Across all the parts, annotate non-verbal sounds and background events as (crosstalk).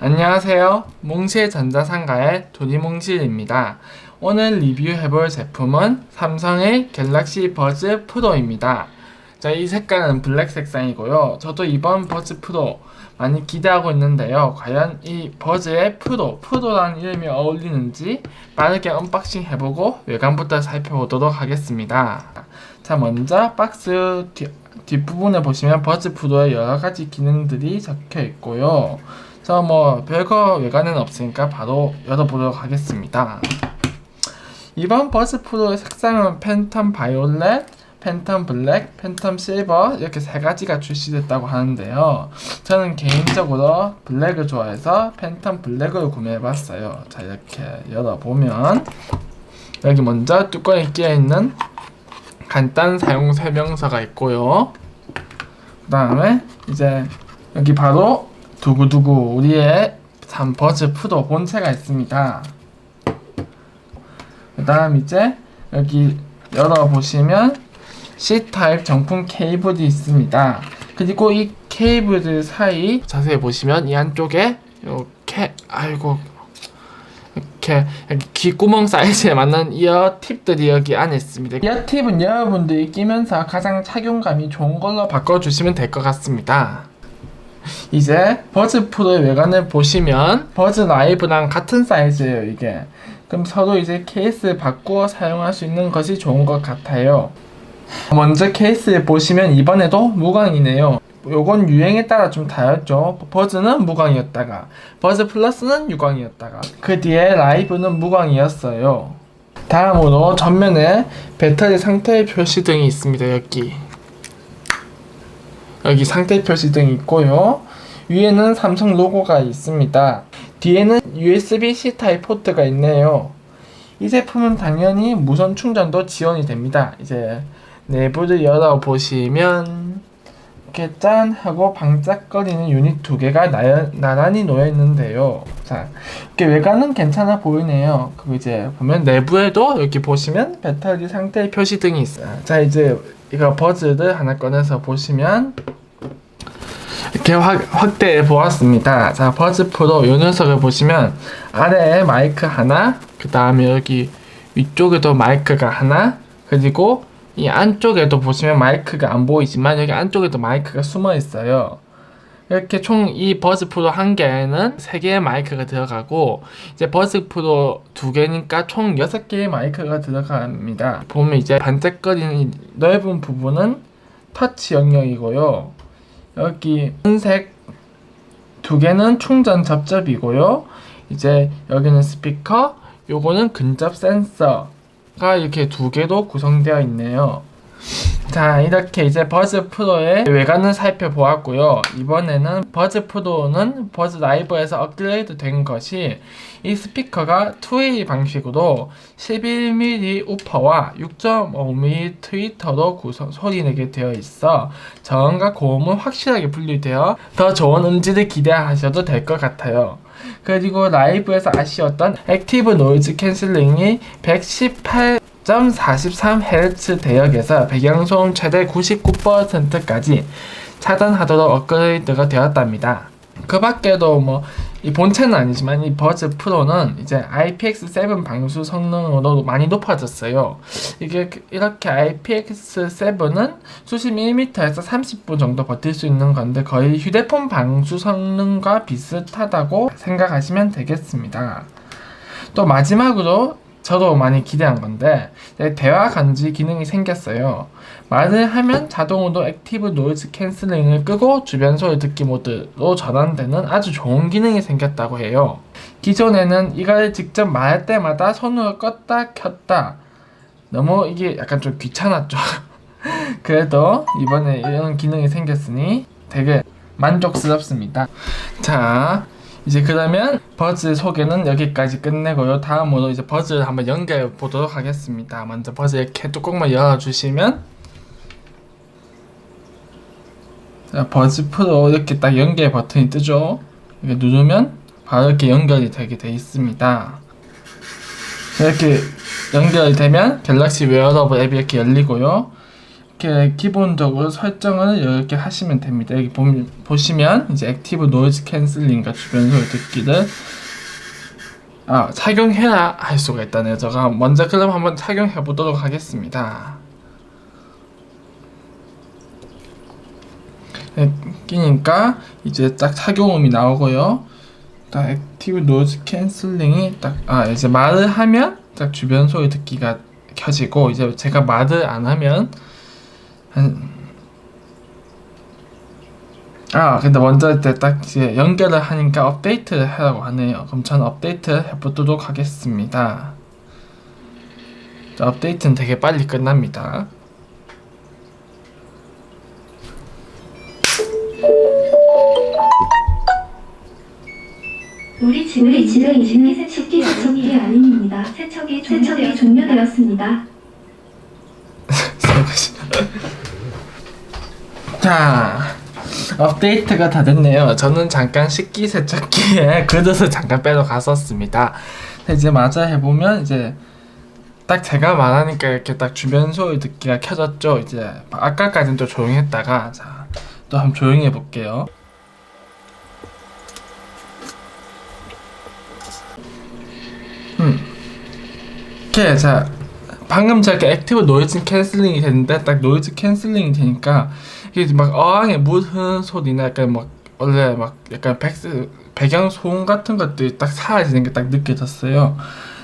안녕하세요. 몽실 전자상가의 도리몽실입니다. 오늘 리뷰해볼 제품은 삼성의 갤럭시 버즈 프로입니다. 자, 이 색깔은 블랙 색상이고요. 저도 이번 버즈 프로 많이 기대하고 있는데요. 과연 이 버즈의 프로, 프로라는 이름이 어울리는지 빠르게 언박싱 해보고 외관부터 살펴보도록 하겠습니다. 자, 먼저 박스 뒤, 뒷부분에 보시면 버즈 프로의 여러 가지 기능들이 적혀 있고요. 자, 뭐 별거 외관은 없으니까 바로 열어보도록 하겠습니다. 이번 버즈 프로의 색상은 팬텀 바이올렛, 팬텀 블랙, 팬텀 실버 이렇게 세 가지가 출시됐다고 하는데요. 저는 개인적으로 블랙을 좋아해서 팬텀 블랙을 구매해봤어요. 자 이렇게 열어보면 여기 먼저 뚜껑에 끼어 있는 간단 사용 설명서가 있고요. 그 다음에 이제 여기 바로 두구두구 우리의 3버즈 프로 본체가 있습니다. 그 다음 이제 여기 열어보시면 C타입 정품 케이블이 있습니다. 그리고 이 케이블들 사이 자세히 보시면 이 안쪽에 이렇게 아이고 이렇게 귓구멍 사이즈에 맞는 이어 팁들이 여기 안에 있습니다. 이어 팁은 여러분들이 끼면서 가장 착용감이 좋은 걸로 바꿔주시면 될 것 같습니다. 이제 버즈 프로의 외관을 보시면 버즈 라이브랑 같은 사이즈예요 이게. 그럼 서로 이제 케이스 바꾸어 사용할 수 있는 것이 좋은 것 같아요. 먼저 케이스를 보시면 이번에도 무광이네요. 요건 유행에 따라 좀 다였죠. 버즈는 무광이었다가 버즈 플러스는 유광이었다가 그 뒤에 라이브는 무광이었어요. 다음으로 전면에 배터리 상태 표시 등이 있습니다 여기 여기 상태 표시 등이 있고요. 위에는 삼성 로고가 있습니다. 뒤에는 USB-C 타입 포트가 있네요. 이 제품은 당연히 무선 충전도 지원이 됩니다. 이제 내부를 열어 보시면 이렇게 짠 하고 반짝거리는 유닛 두 개가 나, 나란히 놓여 있는데요. 자, 이렇게 외관은 괜찮아 보이네요. 그리고 이제 보면 내부에도 여기 보시면 배터리 상태 표시 등이 있어요. 자, 이제 이거 버즈를 하나 꺼내서 보시면 이렇게 확, 확대해 보았습니다. 자, 버즈 프로 요 녀석을 보시면 아래에 마이크 하나, 그 다음에 여기 위쪽에도 마이크가 하나, 그리고 이 안쪽에도 보시면 마이크가 안 보이지만 여기 안쪽에도 마이크가 숨어 있어요. 이렇게 총 이 버즈 프로 한 개에는 세 개의 마이크가 들어가고 이제 버즈 프로 두 개니까 총 여섯 개의 마이크가 들어갑니다. 보면 이제 반짝거리는 넓은 부분은 터치 영역이고요. 여기 흰색 두 개는 충전 접접이고요. 이제 여기는 스피커, 요거는 근접 센서가 이렇게 두 개도 구성되어 있네요. 자 이렇게 이제 버즈 프로의 외관을 살펴보았고요. 이번에는 버즈 프로는 버즈 라이브에서 업그레이드 된 것이 이 스피커가 2A 방식으로 11mm 우퍼와 6.5mm 트위터로 구성, 소리내게 되어 있어 저음과 고음은 확실하게 분리되어 더 좋은 음질을 기대하셔도 될 것 같아요. 그리고 라이브에서 아쉬웠던 액티브 노이즈 캔슬링이 118 1.43Hz 대역에서 배경소음 최대 99%까지 차단하도록 업그레이드가 되었답니다. 그 밖에도 뭐 이 본체는 아니지만 이 버즈 프로는 이제 IPX7 방수 성능으로 많이 높아졌어요. 이게 이렇게 IPX7은 수십 밀리미터에서 30분 정도 버틸 수 있는 건데 거의 휴대폰 방수 성능과 비슷하다고 생각하시면 되겠습니다. 또 마지막으로 저도 많이 기대한 건데 대화 감지 기능이 생겼어요. 말을 하면 자동으로 액티브 노이즈 캔슬링을 끄고 주변 소리 듣기 모드로 전환되는 아주 좋은 기능이 생겼다고 해요. 기존에는 이걸 직접 말할 때마다 손으로 껐다 켰다 너무 이게 약간 좀 귀찮았죠. (laughs) 그래도 이번에 이런 기능이 생겼으니 되게 만족스럽습니다. 자, 이제 그러면 버즈 소개는 여기까지 끝내고요. 다음으로 이제 버즈를 한번 연결해 보도록 하겠습니다. 먼저 버즈 이렇게 뚜껑만 열어주시면 자, 버즈 프로 이렇게 딱 연결 버튼이 뜨죠. 이렇게 누르면 바로 이렇게 연결이 되게 돼 있습니다. 이렇게 연결이 되면 갤럭시 웨어러블 앱이 이렇게 열리고요. 이렇게 기본적으로 설정을 이렇게 하시면 됩니다. 여기 보, 보시면 이제 액티브 노이즈 캔슬링과 주변 소리 듣기를 아 착용해야 할 수가 있다네요. 제가 먼저 그럼 한번 착용해 보도록 하겠습니다. 네, 끼니까 이제 딱 착용음이 나오고요. 딱 액티브 노이즈 캔슬링이 딱 아 이제 말을 하면 딱 주변 소리 듣기가 켜지고 이제 제가 말을 안 하면 한 아, 근데 먼저 이때 딱 이제 연결을 하니까 업데이트를 하라고 하네요. 그럼 저는 업데이트 해보도록 하겠습니다. 자, 업데이트는 되게 빨리 끝납니다. 우리 집은 이미 이미 세척기 세척기 아닙니다. 세척이 종료되었습니다. 설거지. 자, 업데이트가 다 됐네요. 저는 잠깐 식기 세척기에 그릇을 (laughs) 잠깐 빼러 갔었습니다. 이제 마저 해보면 이제 딱 제가 말하니까 이렇게 딱 주변 소리 듣기가 켜졌죠. 이제 아까까지는 또 조용했다가 자, 또 한번 조용히 해볼게요. 음. 이렇게 자 방금 저렇게 액티브 노이즈 캔슬링이 됐는데 딱 노이즈 캔슬링이 되니까 이게 막 어항에 물 흐르는 소리나 약간 막 원래 막 약간 백스, 배경 소음 같은 것들이 딱 사라지는 게 딱 느껴졌어요.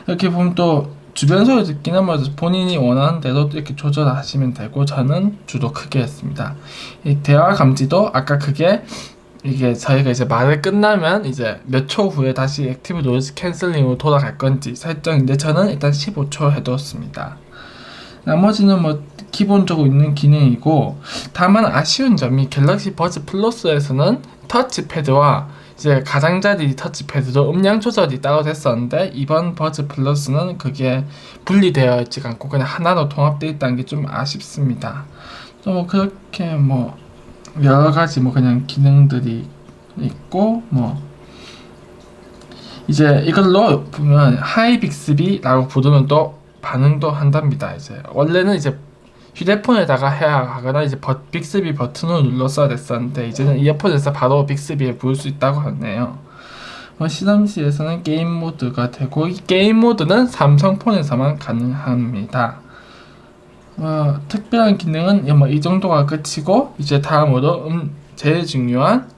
이렇게 보면 또 주변 소리 듣기는 뭐 본인이 원하는 대로 이렇게 조절하시면 되고 저는 주로 크게 했습니다. 이 대화 감지도 아까 그게 이게 저희가 이제 말을 끝나면 이제 몇 초 후에 다시 액티브 노이즈 캔슬링으로 돌아갈 건지 설정인데 저는 일단 15초 해뒀습니다. 나머지는 뭐 기본적으로 있는 기능이고 다만 아쉬운 점이 갤럭시 버즈 플러스에서는 터치패드와 이제 가장자리 터치패드도 음량 조절이 따로 됐었는데 이번 버즈 플러스는 그게 분리되어 있지 않고 그냥 하나로 통합되어 있다는 게 좀 아쉽습니다. 또 뭐 그렇게 뭐 여러 가지 뭐 그냥 기능들이 있고 뭐 이제 이걸로 보면 하이 빅스비라고 부르면 또 반응도 한답니다. 이제 원래는 이제 휴대폰에다가 해야 하거나 이제 버, 빅스비 버튼을 눌렀어야 됐었는데 이제는 이어폰에서 바로 빅스비에 부를 수 있다고 하네요. 어, 시험시에서는 게임 모드가 되고 이 게임 모드는 삼성폰에서만 가능합니다. 어, 특별한 기능은 뭐 이 정도가 끝이고 이제 다음으로 음, 제일 중요한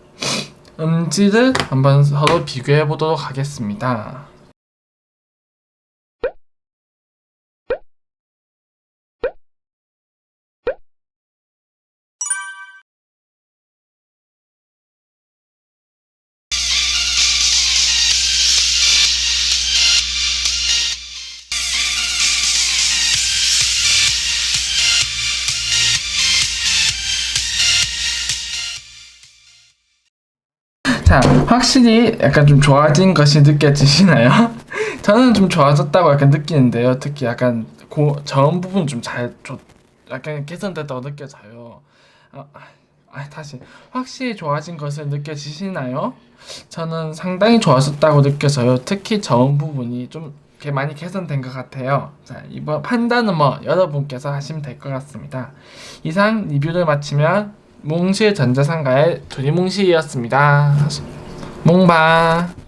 음질을 한번 서로 비교해 보도록 하겠습니다. 자, 확실히 약간 좀 좋아진 것이 느껴지시나요? (laughs) 저는 좀 좋아졌다고 약간 느끼는데요. 특히 약간 고, 저음 부분 좀 잘, 좀 약간 개선됐다고 느껴져요. 아, 아, 다시. 확실히 좋아진 것을 느껴지시나요? 저는 상당히 좋아졌다고 느껴져요. 특히 저음 부분이 좀 많이 개선된 것 같아요. 자, 이번 판단은 뭐 여러분께서 하시면 될 것 같습니다. 이상 리뷰를 마치면 몽실 전자상가의 조리몽실이었습니다. 몽바.